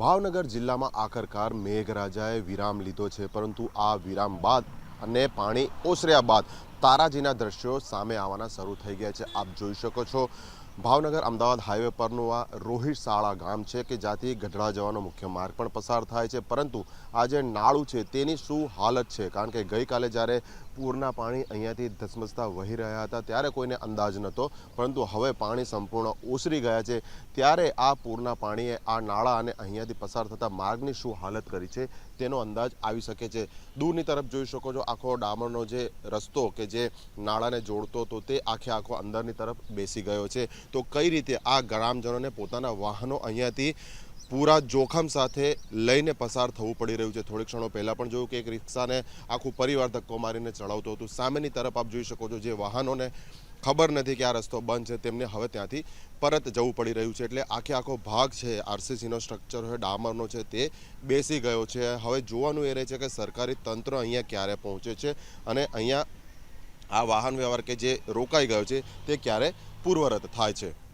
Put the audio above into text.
ભાવનગર જિલ્લામાં આખરકાર મેઘરાજાએ વિરામ લીધો છે, પરંતુ આ વિરામ બાદ અને પાણી ઓસર્યા બાદ તારાજીના દ્રશ્યો સામે આવવાના શરૂ થઈ ગયા છે. આપ જોઈ શકો છો ભાવનગર અમદાવાદ હાઈવે પરનું આ રોહિત શાળા ગામ છે કે જ્યાંથી ગઢડા જવાનો મુખ્ય માર્ગ પણ પસાર થાય છે. પરંતુ આ જે નાળું છે તેની શું હાલત છે? કારણ કે ગઈકાલે જ્યારે પૂરના પાણી અહીંયાથી ધસમસતા વહી રહ્યા હતા ત્યારે કોઈને અંદાજ નહોતો. પરંતુ હવે પાણી સંપૂર્ણ ઓસરી ગયા છે. ત્યારે આ પૂરના પાણીએ આ નાળા અને અહીંયાથી પસાર થતા માર્ગની શું હાલત કરી છે તેનો અંદાજ આવી શકે છે. દૂરની તરફ જોઈ શકો છો આખો ડામરનો જે રસ્તો કે જે નાળાને જોડતો હતો તે આખે આખો અંદરની તરફ બેસી ગયો છે. તો કઈ રીતે આ ગ્રામજનોને પોતાના વાહનો અહીંયાથી પૂરા જોખમ સાથે લઈને પસાર થવું પડી રહ્યું છે? થોડીક ક્ષણો પહેલાં પણ જોયું કે એક રિક્ષાને આખું પરિવાર ધક્કો મારીને ચડાવતું હતું. સામેની તરફ આપ જોઈ શકો છો જે વાહનોને ખબર નથી કે આ રસ્તો બંધ છે, તેમને હવે ત્યાંથી પરત જવું પડી રહ્યું છે. એટલે આખે આખો ભાગ છે, આરસીસીનો સ્ટ્રક્ચર છે, ડામરનો છે, તે બેસી ગયો છે. હવે જોવાનું એ રહે છે કે સરકારી તંત્ર અહીંયા ક્યારે પહોંચે છે અને અહીંયા આ વાહન વ્યવહાર કે જે રોકાઈ ગયો છે તે ક્યારે પૂર્વરત થાય છે.